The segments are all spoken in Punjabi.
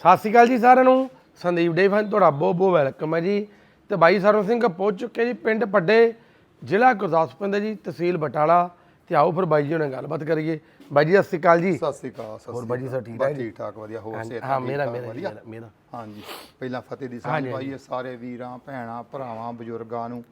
ਸਤਿ ਸ਼੍ਰੀ ਅਕਾਲ ਜੀ ਸਾਰਿਆਂ ਨੂੰ। ਸੰਦੀਪ ਡੇ ਫਨ ਤੁਹਾਡਾ ਬਹੁਤ ਬਹੁਤ ਵੈਲਕਮ ਹੈ ਜੀ। ਤੇ ਬਾਈ ਸਰਵਨ ਸਿੰਘ ਪਹੁੰਚ ਚੁੱਕੇ ਜੀ ਪਿੰਡ ਪੱਡੇ ਜ਼ਿਲ੍ਹਾ ਗੁਰਦਾਸਪੁਰ ਦੇ ਜੀ ਤਹਿਸੀਲ ਬਟਾਲਾ। ਤੇ ਆਓ ਫਿਰ ਬਾਈ ਜੀ ਨਾਲ ਗੱਲਬਾਤ ਕਰੀਏ। ਬਾਈ ਜੀ ਸਤਿ ਸ਼੍ਰੀ ਅਕਾਲ ਜੀ। ਸਤਿ ਸ੍ਰੀ ਅਕਾਲ ਹੋਰ ਬਾਜੀ ਅਕਾਲ। ਸਭ ਠੀਕ ਬਸ ਠਾਕ ਜੀ? ਠੀਕ ਠਾਕ ਵਧੀਆ। ਹੋਰ ਸਿਹਤ ਹਾਂ ਮੇਰਾ ਮੇਰਾ ਮੇਰਾ- ਹਾਂਜੀ। ਪਹਿਲਾਂ ਫਤਿਹ ਦੀ ਸਾਂਝ ਪਾਈਏ ਸਾਰੇ ਵੀਰਾਂ ਭੈਣਾਂ ਭਰਾਵਾਂ ਬਜ਼ੁਰਗਾਂ ਨੂੰ।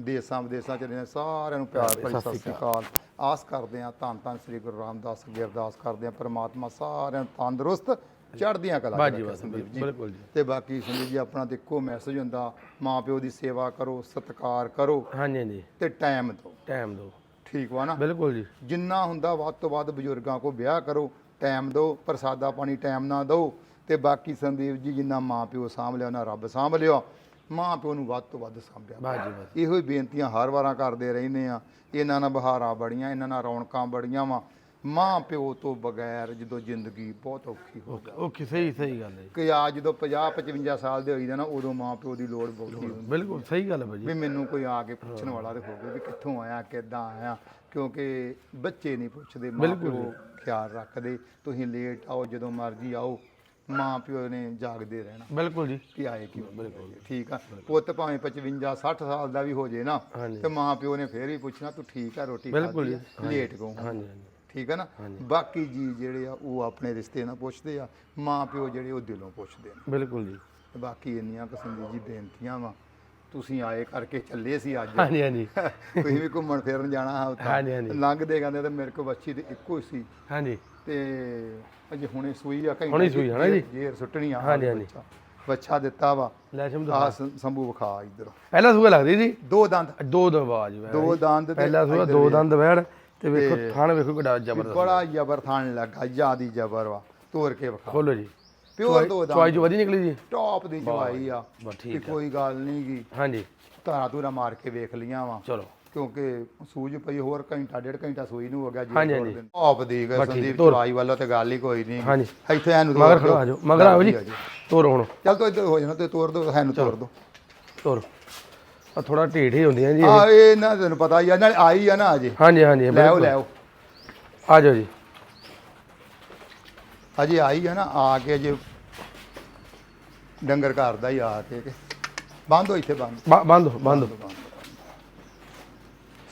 ਦੇਸਾਂ ਵਿਦੇਸਾਂ ਚ ਰਹਿੰਦੇ ਸਾਰਿਆਂ ਨੂੰ ਪਿਆਰ ਭਰੀ ਸਤਿ ਸ੍ਰੀ ਅਕਾਲ। ਆਸ ਕਰਦੇ ਹਾਂ ਧੰਨ ਧੰਨ ਸ੍ਰੀ ਗੁਰੂ ਰਾਮਦਾਸ ਅੱਗੇ ਅਰਦਾਸ ਕਰਦੇ ਹਾਂ ਪ੍ਰਮਾਤਮਾ ਸਾਰਿਆਂ ਨੂੰ ਤੰਦਰੁਸਤ ਚੜ੍ਹਦੀਆਂ ਕਲਾ ਬਾਜੀ ਰੱਖੇ ਬਾਜੀ ਸੰਦੀਪ ਜੀ। ਬਿਲਕੁਲ ਜੀ। ਤੇ ਬਾਕੀ ਸੰਦੀਪ ਜੀ ਆਪਣਾ ਤੇ ਇੱਕੋ ਮੈਸੇਜ ਹੁੰਦਾ ਮਾਂ ਪਿਓ ਦੀ ਸੇਵਾ ਕਰੋ ਸਤਿਕਾਰ ਕਰੋ ਹਾਂਜੀ ਹਾਂਜੀ। ਤੇ ਟਾਈਮ ਦਿਓ। ਟਾਈਮ ਦਿਓ। ਠੀਕ ਵਾ ਨਾ? ਬਿਲਕੁਲ ਜੀ। ਜਿੰਨਾ ਹੁੰਦਾ ਵੱਧ ਤੋਂ ਵੱਧ ਬਜ਼ੁਰਗਾਂ ਕੋ ਵਿਆਹ ਕਰੋ ਟਾਈਮ ਦਿਓ ਪ੍ਰਸਾਦਾ ਪਾਣੀ ਟਾਈਮ ਨਾਲ ਦਿਓ ਤੇ ਬਾਕੀ ਸੰਦੀਪ ਜੀ ਜਿੰਨਾ ਮਾਂ ਪਿਓ ਸਾਂਭ ਲਿਆ ਉਹਨਾਂ ਰੱਬ ਸਾਂਭ ਲਿਆ ਮਾਂ ਪਿਓ ਨੂੰ ਵੱਧ ਤੋਂ ਵੱਧ ਸਾਂਭਿਆ। ਬਾਜੀ ਬਾਜੀ। ਇਹੋ ਹੀ ਬੇਨਤੀਆਂ ਹਰ ਵਾਰਾਂ ਕਰਦੇ ਰਹਿੰਦੇ ਆ। ਇਹਨਾਂ ਨਾਲ ਬਹਾਰਾਂ ਬੜੀਆਂ ਇਹਨਾਂ ਨਾਲ ਰੌਣਕਾਂ ਬੜੀਆਂ ਵਾ। ਮਾਂ ਪਿਓ ਤੋਂ ਬਗੈਰ ਜਦੋਂ ਜ਼ਿੰਦਗੀ ਬਹੁਤ ਔਖੀ ਹੋ ਓਕੇ ਓਕੇ ਸਹੀ ਸਹੀ ਗੱਲ ਹੈ ਜੀ। ਕਿ ਆ ਜਦੋਂ 50 55 ਸਾਲ ਦੇ ਹੋਈਦਾ ਨਾ ਉਦੋਂ ਮਾਂ ਪਿਓ ਦੀ ਲੋੜ ਬਹੁਤੀ ਹੁੰਦੀ ਬਿਲਕੁਲ ਸਹੀ ਗੱਲ ਹੈ ਬਾਈ ਜੀ ਵੀ ਮੈਨੂੰ ਕੋਈ ਆ ਕੇ ਪੁੱਛਣ ਵਾਲਾ ਤੇ ਹੋਵੇ ਵੀ ਕਿੱਥੋਂ ਆਇਆ ਕਿੱਦਾਂ ਆਇਆ ਕਿਉਂਕਿ ਬੱਚੇ ਨਹੀਂ ਪੁੱਛਦੇ ਮਾਂ ਪਿਓ ਖਿਆਲ ਰੱਖਦੇ ਤੁਸੀਂ ਲੇਟ ਆਓ ਜਦੋਂ ਮਰਜ਼ੀ ਆਓ ਮਾਂ ਪਿਓ ਨੇ ਜਾਗਦੇ ਰਹਿਣਾ ਬਿਲਕੁਲ ਜੀ। ਕਿ ਆਏ ਕਿ ਬਿਲਕੁਲ। ਠੀਕ ਆ। ਪੁੱਤ ਭਾਵੇਂ 55 60 ਸਾਲ ਦਾ ਵੀ ਹੋ ਜੇ ਨਾ ਹਾਂਜੀ। ਤੇ ਮਾਂ ਪਿਓ ਨੇ ਫੇਰ ਵੀ ਪੁੱਛਣਾ ਤੂੰ ਠੀਕ ਆ ਰੋਟੀ ਬਿਲਕੁਲ ਖਾਧੀ ਆ? ਲੇਟ ਕਿਉਂ ਹਾਂਜੀ ਹਾਂਜੀ। ਠੀਕ ਆ ਨਾ? ਬਾਕੀ ਜੀ ਜਿਹੜੇ ਆ ਉਹ ਆਪਣੇ ਰਿਸ਼ਤੇ ਨਾਲ ਪੁੱਛਦੇ ਆ ਮਾਂ ਪਿਓ ਜਿਹੜੇ ਉਹ ਦਿਲੋਂ ਪੁੱਛਦੇ ਨੇ। ਬਿਲਕੁਲ ਜੀ। ਤੇ ਬਾਕੀ ਇੰਨੀਆਂ ਕਿਸਮ ਜੀ ਬੇਨਤੀਆਂ ਵਾ ਤੁਸੀਂ ਆਏ ਕਰਕੇ ਚੱਲੇ ਸੀ ਅੱਜ। ਹਾਂਜੀ ਹਾਂਜੀ। ਤੁਸੀਂ ਵੀ ਘੁੰਮਣ ਫਿਰਨ ਜਾਣਾ ਹੈ ਹਾਂਜੀ, ਹਾਂਜੀ। ਉੱਥੇ ਲੰਘਦੇ ਕਹਿੰਦੇ ਤੇ ਮੇਰੇ ਕੋਲ ਬੱਚੀ ਤੇ ਇੱਕੋ ਹੀ ਸੀ। ਹਾਂਜੀ। ਤੇ ਅਜੇ ਹੁਣੇ ਸੂਈ ਆ ਘੰਟਾ ਹੁਣੇ ਸੂਈ ਆ ਨਾ ਜੀ? ਜੇਰ ਸੁੱਟਣੀ ਆ ਹਾਂਜੀ, ਹਾਂਜੀ। ਬੱਚਾ। ਦਿੱਤਾ ਵਾ। ਲੈ ਸ਼ਮ ਆ ਸੰਭੂ ਵਿਖਾ ਇੱਧਰ। ਪਹਿਲਾ ਸੂਆ ਲੱਗਦੀ ਜੀ ਦੋ ਦੰਦ। ਦੋ ਵੈੜ ਦੋ ਦੰਦ ਪਹਿਲਾ ਸੂਆ ਦੋ। ਦੰਦ ਵੈੜ ਤੇ ਵੇਖੋ ਥਾਣ ਵੇਖੋ ਕਿੱਡਾ ਜ਼ਬਰਦਸਤ ਬੜਾ ਜ਼ਬਰ ਥਾਣ ਲੱਗਾ ਜਿਆਦੀ ਜ਼ਬਰ ਵਾ। ਤੋੜ ਕੇ ਵਿਖਾ। ਖੋਲੋ ਜੀ। ਪਿਓਰ ਦੋ ਦੰਦ। ਚੁਆਈ ਜੋ ਵਧੀ ਨਿਕਲੀ ਜੀ? ਟੌਪ ਦੀ ਜਵਾਈ ਆ। ਠੀਕ ਕੋਈ ਗੱਲ ਨਹੀਂ ਗੀ ਹਾਂਜੀ। ਧਾਰਾ ਧੂਰਾ ਮਾਰ ਕੇ ਵੇਖ ਲੀਆਂ ਵਾ। ਚਲੋ। ਕਿਉਂਕਿ ਸੂਝ ਪਈ ਹੋਰ ਘੰਟਾ ਡੇਢ ਘੰਟਾ ਸੂਈ ਨੂੰ ਹੋ ਗਿਆ ਜੀ। ਆਪ ਦੀ ਸੰਦੀਪ। ਚਵਾਈ ਵੱਲੋਂ ਤੇ ਗੱਲ ਹੀ ਕੋਈ ਨਹੀਂ। ਹਾਂਜੀ। ਇੱਥੇ ਇਹਨੂੰ ਮਗਰ। ਖੜਾ ਜਾਓ। ਮਗਰ ਆਓ ਜੀ। ਤੋਰੋ ਹੁਣ। ਚੱਲ ਤੋ ਇੱਧਰ ਹੋ ਜਾਣਾ ਤੇ ਤੋਰ ਦੋ ਇਹਨੂੰ ਤੋਰ ਦੋ। ਤੋਰੋ। ਆ ਥੋੜਾ ਢੀਠ ਹੀ ਹੁੰਦੀਆਂ ਜੀ ਆ ਇਹ ਨਾ ਤੈਨੂੰ ਪਤਾ ਹੀ ਆ ਨਾਲ ਆਈ ਆ ਨਾ ਅਜੇ। ਹਾਂਜੀ ਹਾਂਜੀ ਲੈ ਆਓ ਬਿਲਕੁਲ। ਲੈ ਆਓ। ਆ ਜਾਓ ਜੀ। ਅਜੇ ਆਈ ਆ ਨਾ ਆ ਕੇ ਅਜੇ ਡੰਗਰ ਘਰ ਦਾ ਹੀ ਆ ਕੇ ਬੰਦ ਹੋ ਇੱਥੇ ਬੰਦ। ਬ- ਬੰਦ ਹੋ, ਬੰਦ ਹੋ।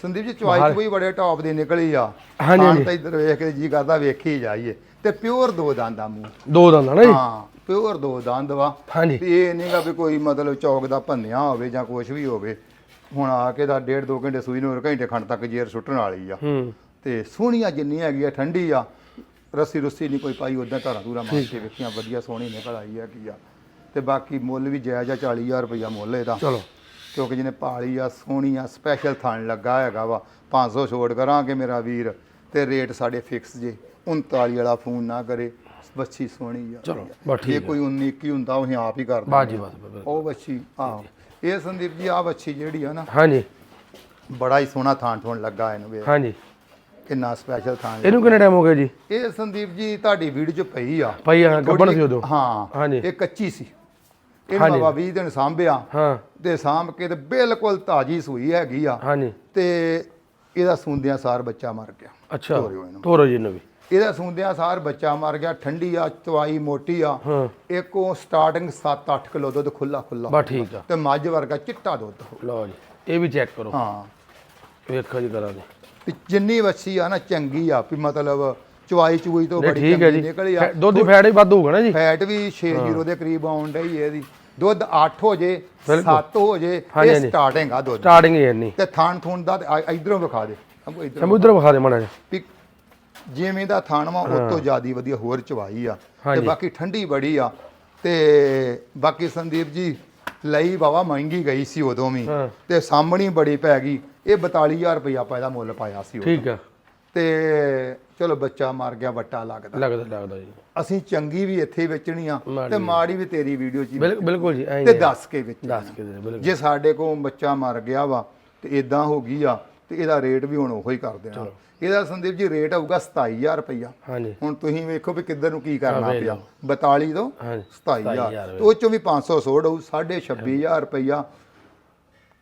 ਸੰਦੀਪ ਜੀ ਚਵਾਈ ਕੋਈ ਬੜੇ ਟੌਪ ਦੀ ਨਿਕਲੀ ਆ। ਹਾਂਜੀ। ਤਾਂ ਇੱਧਰ ਵੇਖ ਕੇ ਜੀ ਕਰਦਾ ਵੇਖੀ ਜਾਈਏ। ਤੇ ਪਿਓਰ ਦੋ ਦੰਦ ਆ ਮੂੰਹ। ਦੋ ਦੰਦ ਨਾ ਜੀ? ਹਾਂ। ਪਿਓਰ ਦੋ ਦੰਦ ਵਾ ਹਾਂਜੀ। ਤੇ ਇਹ ਨਹੀਂਗਾ ਵੀ ਕੋਈ ਮਤਲਬ ਚੌਕ ਦਾ ਭੰਨਿਆ ਹੋਵੇ ਜਾਂ ਕੁਝ ਵੀ ਹੋਵੇ। ਹੁਣ ਆ ਕੇ ਦਾ ਡੇਢ ਦੋ ਘੰਟੇ ਸੂਈ ਨੂੰ ਹੋਰ ਘੰਟੇ ਖੰਡ ਤੱਕ ਜੇਰ ਸੁੱਟਣ ਵਾਲੀ ਆ। ਹੂੰ। ਤੇ ਸੋਹਣੀਆਂ ਜਿੰਨੀ ਹੈਗੀ ਆ ਠੰਡੀ ਆ ਰੱਸੀ ਰੁੱਸੀ ਨਹੀਂ ਕੋਈ ਪਾਈ ਉਦਾਂ ਧਾਰਾਂ ਧੂਰਾ ਮਾਰ ਕੇ ਵੇਖੀਆਂ ਵਧੀਆ ਸੋਹਣੀ ਨਿਕਲ ਆਈ ਆ ਕੀ ਆ। ਤੇ ਬਾਕੀ ਮੁੱਲ ਵੀ ਜਾਇਜ਼ ਆ 40000 ਰੁਪਇਆ ਮੁੱਲ ਇਹਦਾ। ਚਲੋ। ਕਿਉਂਕਿ ਜਿਹਨੇ ਪਾਲੀ ਆ ਸੋਹਣੀ ਆ ਸਪੈਸ਼ਲ ਥਣ ਲੱਗਾ ਹੈਗਾ ਵਾ। 500 ਛੋੜ ਕਰਾਂਗੇ ਮੇਰਾ ਵੀਰ ਤੇ ਰੇਟ ਸਾਡੇ ਫਿਕਸ ਜੇ। 39 ਵਾਲਾ ਫੋਨ ਨਾ ਕਰੇ। ਬੱਚੀ ਸੋਹਣੀ ਆ ਚਲੋ, ਬਸ ਠੀਕ ਜੇ ਆ। ਕੋਈ 19 21 ਹੁੰਦਾ ਉਹ ਅਸੀਂ ਆਪ ਹੀ ਕਰ ਬਸ ਬਸ, ਬਸ। ਉਹ ਬੱਚੀ ਆਹ। ਇਹ ਸੰਦੀਪ ਜੀ ਆ ਬੱਚੀ ਜਿਹੜੀ ਆ ਨਾ ਹਾਂਜੀ। ਬੜਾ ਹੀ ਸੋਹਣਾ ਥਾਂ ਠੋਣ ਲੱਗਾ ਇਹਨੂੰ ਵੇਖ। ਹਾਂਜੀ। ਕਿੰਨਾ ਸਪੈਸ਼ਲ ਥਾਂ ਇਹਨੂੰ ਕਿੰਨਾ ਟਾਈਮ ਹੋ ਗਿਆ ਜੀ? ਇਹ ਸੰਦੀਪ ਜੀ ਤੁਹਾਡੀ ਵੀਡੀਓ 'ਚ ਪਈ ਆ। ਭਾਈ ਹਾਂ ਗੱਬਣ ਸੀ ਉਦੋਂ। ਹਾਂ ਹਾਂਜੀ। ਇਹ ਕੱਚੀ ਸੀ। ਇਹਨੂੰ ਹਾਂਜੀ। ਬਾਬਾ 20 ਦਿਨ ਸਾਂਭਿਆ। ਹਾਂ। ਤੇ ਸਾਂਭ ਕੇ ਤੇ ਬਿਲਕੁਲ ਤਾਜੀ ਸੂਈ ਹੈਗੀ ਆ। ਹਾਂਜੀ। ਤੇ ਇਹਦਾ ਸੂੰਦਿਆਂ ਸਾਰ ਬੱਚਾ ਮਰ ਗਿਆ। ਅੱਛਾ। ਤੋਰਿਓ ਇਹਨੂੰ। ਤੋਰੋ ਜੀ ਇਹਨੂੰ ਵੀ। ਇਹਦਾ ਸੂੰਦਿਆਂ ਸਾਰ ਬੱਚਾ ਮਰ ਗਿਆ ਠੰਡੀ ਆ ਚਵਾਈ ਮੋਟੀ ਆ। ਇੱਕੋ ਸਟਾਰਟਿੰਗ 7-8 ਕਿਲੋ ਦੁੱਧ ਖੁੱਲਾ ਖੁੱਲਾ ਬਸ ਠੀਕ ਆ। ਤੇ ਮੱਝ ਵਰਗਾ ਚਿੱਟਾ ਦੁੱਧ। ਲਓ ਜੀ ਇਹ ਵੀ ਚੈੱਕ ਕਰੋ। ਹਾਂ। ਵੇਖੋ ਜੀ ਕਰਾਂ ਦੇ ਜਿੰਨੀ ਵੱਛੀ ਆ ਨਾ ਚੰਗੀ ਆ ਵੀ ਮਤਲਬ ਚਵਾਈ ਚੂਈ ਤੋਂ ਬੜੀ ਚੰਗੀ ਨਿਕਲੀ ਆ। ਦੁੱਧ ਦੀ ਫੈਟ ਵੀ ਵੱਧ ਹੋਊਗਾ ਨਾ ਜੀ। ਫੈਟ ਵੀ 6 ਦੇ ਕਰੀਬ ਆਉਣ ਡਈ ਇਹਦੀ। ਦੁੱਧ 8 ਹੋ ਜੇ ਬਿਲਕੁਲ। 7 ਹੋ ਜੇ ਇਹ। ਸਟਾਰਟਿੰਗ ਆ ਦੁੱਧ। ਸਟਾਰਟਿੰਗ ਹੀ ਇੰਨੀ। ਤੇ ਥਾਣ ਥੂਣ ਦਾ ਇਧਰੋਂ ਵਿਖਾ ਦੇ। ਸਮੁੰਦਰ ਵਿਖਾ ਦੇ। ਮਾੜਾ ਜਿਹਾ। ਜਿਵੇਂ ਦਾ ਥਾਣ ਵਾ ਉਹ ਤੋਂ ਜ਼ਿਆਦੀ ਵਧੀਆ ਹੋਰ ਚਵਾਈ ਆ। ਤੇ। ਬਾਕੀ ਠੰਡੀ ਬੜੀ ਆ। ਤੇ ਬਾਕੀ ਸੰਦੀਪ ਜੀ ਲਈ ਬਾਵਾ ਮਹਿੰਗੀ ਗਈ ਸੀ ਉਦੋਂ ਵੀ। ਤੇ ਸਾਹਮਣੀ ਬੜੀ ਪੈ ਗਈ। ਇਹ 42000 ਰੁਪਇਆ ਆਪਾਂ ਇਹਦਾ ਮੁੱਲ ਪਾਇਆ ਸੀ। ਠੀਕ ਆ। ਤੇ ਚਲੋ ਬੱਚਾ ਮਰ ਗਿਆ ਵੱਟਾ ਲੱਗਦਾ। ਲੱਗਦਾ ਲੱਗਦਾ ਜੀ। ਅਸੀਂ ਚੰਗੀ ਵੀ ਇੱਥੇ ਵੇਚਣੀ ਆ ਤੇ ਮਾੜੀ ਵੀ। ਤੇਰੀ ਵੀਡੀਓ 'ਚ ਬਿਲਕੁਲ ਜੀ ਤੇ। ਦੱਸ ਕੇ ਵਿੱਚ ਦੱਸ ਕੇ ਜੇ ਸਾਡੇ ਕੋਲ ਬੱਚਾ ਮਰ ਗਿਆ ਵਾ ਤੇ ਇਦਾਂ ਹੋ ਗਈ ਆ ਤੇ ਇਹਦਾ ਰੇਟ ਵੀ ਹੁਣ ਉਹੀ ਕਰ ਦੇਣਾ ਇਹਦਾ ਸੰਦੀਪ ਜੀ ਰੇਟ ਆਊਗਾ 27000 ਰੁਪਇਆ ਹਾਂਜੀ। ਹੁਣ ਤੁਸੀਂ ਵੇਖੋ ਵੀ ਕਿੱਧਰ ਨੂੰ ਕੀ ਕਰਨਾ ਪਿਆ। 42 ਤੋਂ ਹਾਂਜੀ 27000 ਤੇ ਉਹ ਚੋਂ ਵੀ 500 ਸੋੜ ਹੋਊ 26500 ਰੁਪਇਆ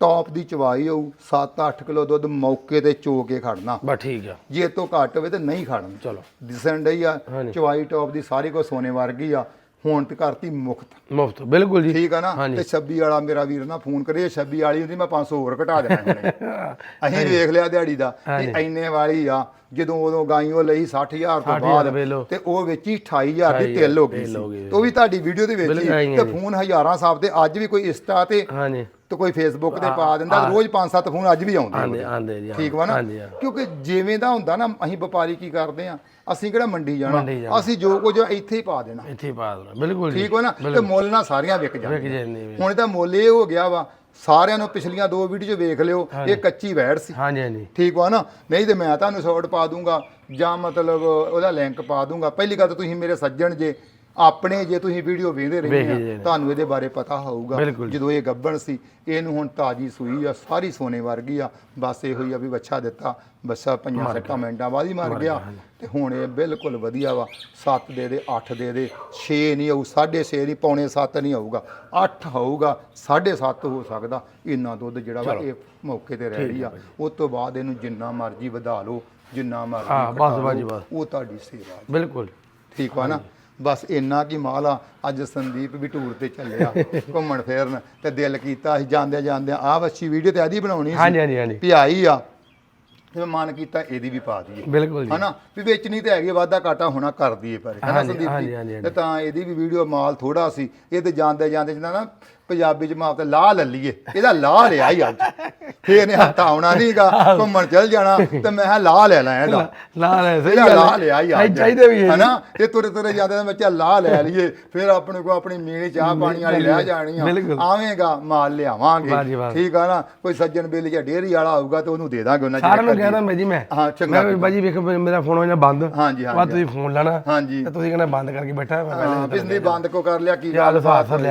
ਟੌਪ ਦੀ ਚਵਾਈ ਹੋਊ 7-8 ਕਿਲੋ ਦੁੱਧ ਮੌਕੇ ਤੇ ਚੋ ਕੇ ਖੜਨਾ। ਬਸ ਠੀਕ ਆ। ਜੇ ਤੋਂ ਘੱਟ ਹੋਵੇ ਤੇ ਨਹੀਂ ਖੜਨਾ। ਚਲੋ। ਦਿਸਣ ਡਈ ਆ। ਚਵਾਈ ਟੌਪ ਦੀ ਸਾਰੀ ਕੋ ਸੋਨੇ ਵਰਗੀ ਆ। ਹੁਣ ਤੇ ਕਰਤੀ ਮੁਫਤ। ਮੁਫਤ ਬਿਲਕੁਲ ਜੀ। ਠੀਕ ਆ ਨਾ? ਹਾਂਜੀ। ਤੇ 26 ਵਾਲਾ ਮੇਰਾ ਵੀਰ ਨਾ ਫੋਨ ਕਰੇ 26 ਵਾਲੀ ਹੁੰਦੀ ਮੈਂ 500 ਹੋਰ ਘਟਾ ਦੇਣਾ ਹੁਣੇ ਅਸੀਂ ਵੇਖ ਲਿਆ ਦਿਹਾੜੀ ਦਾ ਤੇ ਇੰਨੇ ਵਾਲੀ ਆ ਜਦੋਂ ਉਦੋਂ ਗਾਈਓ ਲਈ 60000 ਤੋਂ 60,000 ਬਾਅਦ ਵੇਖ ਲਓ। ਤੇ ਉਹ ਵਿੱਚ ਹੀ 28000 ਦੀ ਤਿਲ ਹੋ ਗਈ ਤਿਲ ਹੋ ਸੀ ਉਹ ਵੀ ਤੁਹਾਡੀ ਵੀਡੀਓ ਦੇ ਵਿੱਚ ਬਿਲਕੁਲ ਆਈ ਹੀ ਹੈ ਤੇ ਫੋਨ ਹਜ਼ਾਰਾਂ ਸਾਹਿਬ ਤੇ ਅੱਜ ਵੀ ਕੋਈ ਇੰਸਟਾ ਤੇ ਹਾਂਜੀ। ਤੇ ਕੋਈ ਫੇਸਬੁੱਕ ਤੇ ਪਾ ਦਿੰਦਾ ਰੋਜ਼ 5-7 ਫੋਨ ਅੱਜ ਵੀ ਆਉਂਦੇ ਆਂਦੇ। ਆਂਦੇ ਜੀ ਠੀਕ ਵਾ ਨਾ? ਹਾਂਜੀ ਹਾਂ। ਕਿਉਂਕਿ ਜਿਵੇਂ ਦਾ ਹੁੰਦਾ ਨਾ ਅਸੀਂ ਵਪਾਰੀ ਕੀ ਕਰਦੇ ਆ? ਅਸੀਂ ਕਿਹੜਾ ਮੰਡੀ ਮੰਡੀ ਜਾਣਾ। ਜਾਣਾ। ਅਸੀਂ ਜੋ ਕੁਝ ਆ ਇੱਥੇ ਹੀ ਪਾ ਦੇਣਾ। ਇੱਥੇ ਹੀ ਪਾ ਦੇਣਾ। ਬਿਲਕੁਲ ਜੀ। ਠੀਕ ਵਾ ਨਾ? ਤੇ ਮੁੱਲ ਨਾ ਸਾਰੀਆਂ ਵਿਕ ਵਿਕ ਜਾਂਦੀਆਂ ਜਾਂਦੇ ਵੀ। ਹੁਣ ਇਹਦਾ ਮੁੱਲ ਇਹ ਹੋ ਗਿਆ ਵਾ ਸਾਰਿਆਂ ਨੂੰ ਪਿਛਲੀਆਂ ਦੋ ਵੀਡੀਓ ਵੇਖ ਲਿਓ ਇਹ ਕੱਚੀ ਵੈੜ ਸੀ। ਹਾਂਜੀ ਹਾਂਜੀ। ਠੀਕ ਵਾ ਨਾ? ਨਹੀਂ ਤੇ ਮੈਂ ਤੁਹਾਨੂੰ ਸ਼ਾਰਟ ਪਾ ਦੂੰਗਾ ਜਾਂ ਮਤਲਬ ਉਹਦਾ ਲਿੰਕ ਪਾ ਦੂੰਗਾ। ਪਹਿਲੀ ਗੱਲ ਤਾਂ ਤੁਸੀਂ ਮੇਰੇ ਸੱਜਣ ਜੇ ਆਪਣੇ ਜੇ ਤੁਸੀਂ ਵੀਡੀਓ ਵੇਖਦੇ ਜਾਂਦੇ। ਆ ਤੁਹਾਨੂੰ ਇਹਦੇ ਬਾਰੇ ਪਤਾ ਹੋਊਗਾ। ਜਦੋਂ ਇਹ ਗੱਬਣ ਸੀ ਇਹਨੂੰ ਹੁਣ ਤਾਜੀ ਸੂਈ ਆ ਸਾਰੀ ਸੋਨੇ ਵਰਗੀ ਆ। ਬਸ ਇਹੋ ਹੀ ਆ ਵੀ ਬੱਚਾ ਦਿੱਤਾ ਬੱਚਾ ਪੰਜਾਂ ਸੱਤਾਂ ਮਿੰਟਾਂ ਬਾਅਦ ਹੀ ਮਰ ਗਿਆ। ਤੇ ਹੁਣ ਇਹ ਬਿਲਕੁਲ ਵਧੀਆ ਵਾ। 7 ਦੇ ਦੇ 8 ਦੇ ਦੇ 6 ਨਹੀਂ ਆਊ 6.5 ਨਹੀਂ ਪੌਣੇ 7 ਨਹੀਂ ਆਊਗਾ। 8 ਹੋਊਗਾ 7.5 ਹੋ ਸਕਦਾ। ਇੰਨਾ ਦੁੱਧ ਜਿਹੜਾ ਵਾ ਇਹ ਮੌਕੇ ਤੇ ਰਹਿ ਰਹੀ ਆ। ਉਸ ਤੋਂ ਬਾਅਦ ਇਹਨੂੰ ਜਿੰਨਾ ਮਰਜ਼ੀ ਵਧਾ ਲਓ ਜਿੰਨਾ ਮਰਜ਼ੀ ਹਾਂ, ਬਸ, ਬਸ। ਉਹ ਤੁਹਾਡੀ ਸੇਵਾ ਬਿਲਕੁਲ। ਠੀਕ ਵਾ ਨਾ? ਬਸ ਇੰਨਾ ਕੀ ਮਾਲ ਆ ਅੱਜ ਸੰਦੀਪ ਵੀ ਟੂਰ ਤੇ ਚੱਲਿਆ ਘੁੰਮਣ ਫੇਰਨ ਤੇ ਦਿਲ ਕੀਤਾ ਅਸੀਂ ਜਾਂਦੇ ਜਾਂਦੇ ਆਹ ਵੱਛੀ ਵੀਡੀਓ ਤੇ ਆਦੀ ਬਣਾਉਣੀ ਸੀ ਹਾਂਜੀ ਹਾਂਜੀ ਹਾਂਜੀ। ਵੀ ਆਈ ਆ ਤੇ ਮਨ ਕੀਤਾ ਇਹਦੀ ਵੀ ਪਾ ਦਈਏ। ਬਿਲਕੁਲ ਜੀ। ਹਨਾ? ਵੀ ਵੇਚਣੀ ਤੇ ਹੈਗੀ ਵਾਧਾ ਘਾਟਾ ਹੋਣਾ ਕਰ ਦਈਏ ਪਰ ਹਨਾ ਸੰਦੀਪ ਜੀ? ਤੇ ਤਾਂ ਇਹਦੀ ਵੀ ਵੀਡੀਓ ਮਾਲ ਥੋੜਾ ਸੀ ਇਹ ਤੇ ਜਾਂਦੇ ਜਾਂਦੇ ਜਿੰਨਾ ਨਾ ਪੰਜਾਬੀ ਚ ਮਾਪ ਤੇ ਲਾਹ ਲੈ ਲਈਏ ਇਹਦਾ ਲਾਹ ਲਿਆ ਹੀ ਅੱਜ ਫੇਰ ਨੇ ਹੱਥ ਆਉਣਾ ਨਹੀਂਗਾ ਘੁੰਮਣ ਚੱਲ ਜਾਣਾ ਤੇ ਮੈਂ ਕਿਹਾ ਲਾਹ ਲੈ ਲੈ ਇਹਦਾ ਲਾ ਲੈ ਸਹੀ ਗੱਲ ਲਾਹ ਹੈ। ਲਿਆ ਹੀ ਅੱਜ ਚਾਹੀਦੇ ਵੀ ਹੈ। ਹਨਾ ਇਹ ਤੁਰੇ ਤੁਰੇ ਜਾਂਦੇ ਨੇ ਬੱਚਾ ਲਾਹ ਲੈ ਲਈਏ ਫਿਰ ਆਪਣੇ ਕੋ ਆਪਣੀ ਮੀਣੀ ਚਾਹ ਪਾਣੀ ਵਾਲੀ ਰਹਿ ਜਾਣੀ ਆ। ਆਵੇਂਗਾ ਮਾਲ ਲਿਆਵਾਂਗੇ। ਠੀਕ ਆ ਨਾ ਕੋਈ ਸੱਜਣ ਬੇਲੀ ਜਾਂ ਡੇਅਰੀ ਵਾਲਾ ਆਊਗਾ ਤੇ ਉਹਨੂੰ ਦੇ ਦਾਂਗੇ ਉਹਨਾਂ ਸਾਰਿਆਂ ਨੂੰ ਕਹਿਦਾ ਮੈਂ ਜੀ ਮੈਂ ਹਾਂ, ਚੰਗਾ ਮੈਂ ਬਾਜੀ ਵੇਖੋ ਮੇਰਾ ਫੋਨ ਹੋ ਜਾਣਾ ਬੰਦ ਹਾਂਜੀ, ਹਾਂਜੀ। ਤੁਸੀਂ ਫੋਨ ਲੈਣਾ ਹਾਂਜੀ ਤੇ ਤੁਸੀਂ ਕਹਿੰਦਾ ਬੰਦ ਕਰਕੇ ਬੈਠਾ ਮੈਂ ਪਹਿਲੇ ਹਾਂ ਬਿਜਲੀ ਬੰਦ ਕੋ ਕਰ ਲਿਆ ਕੀ ਲਿਆ ਜੀ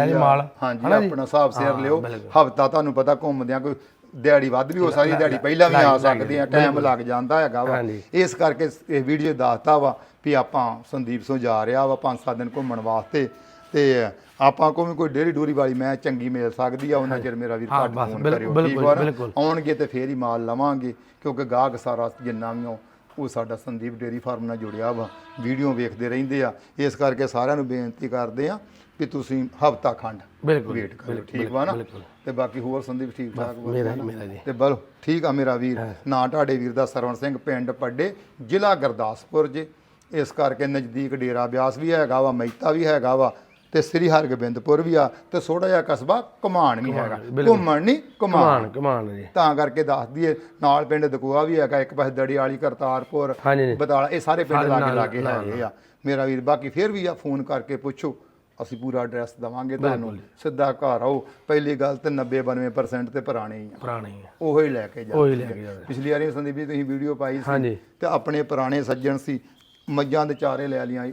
ਹੋਈ ਆ। ਮਾਲ। ਹਾਂਜੀ? ਆਪਣਾ ਹਿਸਾਬ ਸਿਰ ਲਿਓ। ਹਫਤਾ ਤੁਹਾਨੂੰ ਪਤਾ ਘੁੰਮਦਿਆਂ ਕੋਈ ਦਿਹਾੜੀ ਵੱਧ ਵੀ ਹੋ ਸਕਦੀ ਦਿਹਾੜੀ ਪਹਿਲਾਂ ਵੀ ਆ ਸਕਦੀ ਆ ਟਾਈਮ ਲੱਗ ਜਾਂਦਾ ਹੈਗਾ ਵਾ। ਇਸ ਕਰਕੇ ਇਹ ਵੀਡੀਓ ਦੱਸਤਾ ਵਾ ਵੀ ਆਪਾਂ ਸੰਦੀਪ ਸੋਂ ਜਾ ਰਿਹਾ ਵਾ ਪੰਜ ਸੱਤ ਦਿਨ ਘੁੰਮਣ ਵਾਸਤੇ ਤੇ ਆਪਾਂ ਕੋਲ ਵੀ ਕੋਈ ਡੇਰੀ ਡੂਰੀ ਵਾਲੀ ਮੈਂ ਚੰਗੀ ਮਿਲ ਸਕਦੀ ਆ ਉਹਨਾਂ ਚਿਰ ਮੇਰਾ ਵੀਰ ਹਾਂ, ਘੱਟ ਫੋਨ ਕਰਿਓ ਠੀਕ ਵਾ। ਆਉਣਗੇ ਤੇ ਫੇਰ ਹੀ ਮਾਲ ਲਵਾਂਗੇ ਕਿਉਂਕਿ ਗਾਹਕ ਸਾਰਾ ਜਿੰਨਾ ਵੀ ਉਹ ਉਹ ਸਾਡਾ ਸੰਦੀਪ ਡੇਰੀ ਫਾਰਮ ਨਾਲ ਜੁੜਿਆ ਵਾ ਵੀਡੀਓ ਵੇਖਦੇ ਰਹਿੰਦੇ ਆ। ਇਸ ਕਰਕੇ ਸਾਰਿਆਂ ਨੂੰ ਬੇਨਤੀ ਕਰਦੇ ਆ ਕਿ ਤੁਸੀਂ ਹਫਤਾ ਖੰਡ ਬਿਲਕੁਲ ਵੇਟ ਕਰੋ ਠੀਕ ਵਾ ਨਾ। ਤੇ ਬਾਕੀ ਹੋਰ ਸੰਦੀਪ ਠੀਕ ਠਾਕ ਵਾ? ਮੇਰਾ ਮੇਰਾ ਜੀ। ਤੇ ਬਲ ਠੀਕ ਆ ਮੇਰਾ ਵੀਰ। ਨਾਂ ਤੁਹਾਡੇ ਵੀਰ ਦਾ ਸਰਵਣ ਸਿੰਘ ਪਿੰਡ ਪੱਡੇ ਜ਼ਿਲ੍ਹਾ ਗੁਰਦਾਸਪੁਰ ਜੇ। ਇਸ ਕਰਕੇ ਨਜ਼ਦੀਕ ਡੇਰਾ ਬਿਆਸ ਵੀ ਹੈਗਾ ਵਾ ਮਹਿਤਾ ਵੀ ਹੈਗਾ ਵਾ ਤੇ ਸ੍ਰੀ ਹਰਗੋਬਿੰਦਪੁਰ ਵੀ ਆ ਤੇ ਛੋਟਾ ਜਿਹਾ ਕਸਬਾ ਕਮਾਨ ਵੀ ਹੈਗਾ। ਘੁੰਮਣ ਨਹੀਂ ਕਮਾਨ ਕਮਾਨ ਜੀ। ਤਾਂ ਕਰਕੇ ਦੱਸ ਦਈਏ ਨਾਲ ਪਿੰਡ ਦਕੂਆ ਵੀ ਹੈਗਾ ਇੱਕ ਪਾਸੇ ਦੜੀ ਵਾਲੀ ਕਰਤਾਰਪੁਰ। ਬਤਾਲਾ ਇਹ ਸਾਰੇ ਪਿੰਡ ਲਾਗੇ ਲਾਗੇ ਹੈਗੇ ਆ। ਮੇਰਾ ਵੀਰ ਬਾਕੀ ਫਿਰ ਵੀ ਆ ਫੋਨ ਕਰਕੇ ਪੁੱਛੋ। ਅਸੀਂ ਪੂਰਾ ਐਡਰੈਸ ਦਵਾਂਗੇ ਤੁਹਾਨੂੰ। ਸਿੱਧਾ ਘਰ ਆਓ। ਪਹਿਲੀ ਗੱਲ ਤੇ 90 92% ਤੇ ਪੁਰਾਣੇ ਹੀ ਆ। ਪੁਰਾਣੀ ਹੈ ਉਹੋ ਹੀ ਲੈ ਕੇ ਜਾ ਉਹੀ ਲੈ ਕੇ ਜਾਵੇ ਪਿਛਲੀ ਵਾਰੀ ਸੰਦੀਪ ਜੀ ਤੁਸੀਂ ਵੀਡੀਓ ਪਾਈ ਸੀ ਤੇ ਆਪਣੇ ਪੁਰਾਣੇ ਸੱਜਣ ਸੀ। ਮੱਝਾਂ ਦੇ ਚਾਰੇ ਲੈ ਲੀਆਂ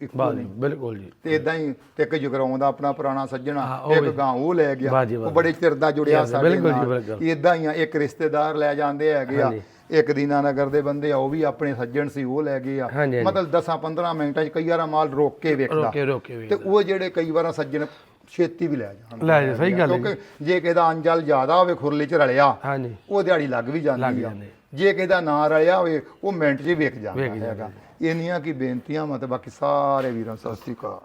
ਇੱਕੋ ਨਹੀਂ ਬਿਲਕੁਲ ਜੀ ਤੇ ਇਦਾਂ ਹੀ ਤੇ ਇੱਕ ਜਗਰਾਉਂ ਦਾ ਆਪਣਾ ਪੁਰਾਣਾ ਸੱਜਣਾ ਇੱਕ। ਗਾਂ ਉਹ ਲੈ ਗਿਆ ਉਹ। ਬੜੇ ਚਿਰ ਦਾ ਜੁੜਿਆ ਸਾਡੇ ਨਾਲ। ਇਦਾਂ ਹੀ ਆ ਇੱਕ ਰਿਸ਼ਤੇਦਾਰ ਲੈ ਜਾਂਦੇ ਹੈਗੇ ਆ। ਇੱਕ ਦੀਨਾ ਨਗਰ ਦੇ ਬੰਦੇ ਆ ਉਹ ਵੀ ਆਪਣੇ ਸੱਜਣ ਸੀ ਉਹ ਲੈ ਗਏ ਆ। ਮਤਲਬ 10 15 ਮਿੰਟਾਂ 'ਚ ਕਈ ਵਾਰਾ ਮਾਲ ਰੋਕ ਕੇ ਵੇਖਦਾ ਰੋਕੇ ਰੋਕੇ ਵੀ ਤੇ ਉਹ ਜਿਹੜੇ ਕਈ ਵਾਰਾਂ ਸੱਜਣ ਛੇਤੀ ਵੀ ਲੈ ਜਾਣ ਲੈ ਜਾ ਸਹੀ ਗੱਲ। ਕਿਉਂਕਿ ਜੇ ਕਿਸੇ ਦਾ ਅੰਜਲ ਜ਼ਿਆਦਾ ਹੋਵੇ ਖੁਰਲੀ 'ਚ ਰਲਿਆ ਹਾਂਜੀ ਉਹ ਦਿਹਾੜੀ ਲੱਗ ਵੀ ਜਾਂਦੀ ਆ। ਜੇ ਕਿਸੇ ਦਾ ਨਾਂ ਰਲਿਆ ਹੋਵੇ ਉਹ ਮਿੰਟ 'ਚ ਵਿਕ ਜਾਂਦਾ ਵਿਕ ਜਾਂਦਾ ਹੈਗਾ। ਇੰਨੀਆਂ ਕੀ ਬੇਨਤੀਆਂ ਮਤ ਬਾਕੀ ਸਾਰੇ ਵੀਰਾਂ ਸਤਿ ਸ੍ਰੀ ਅਕਾਲ।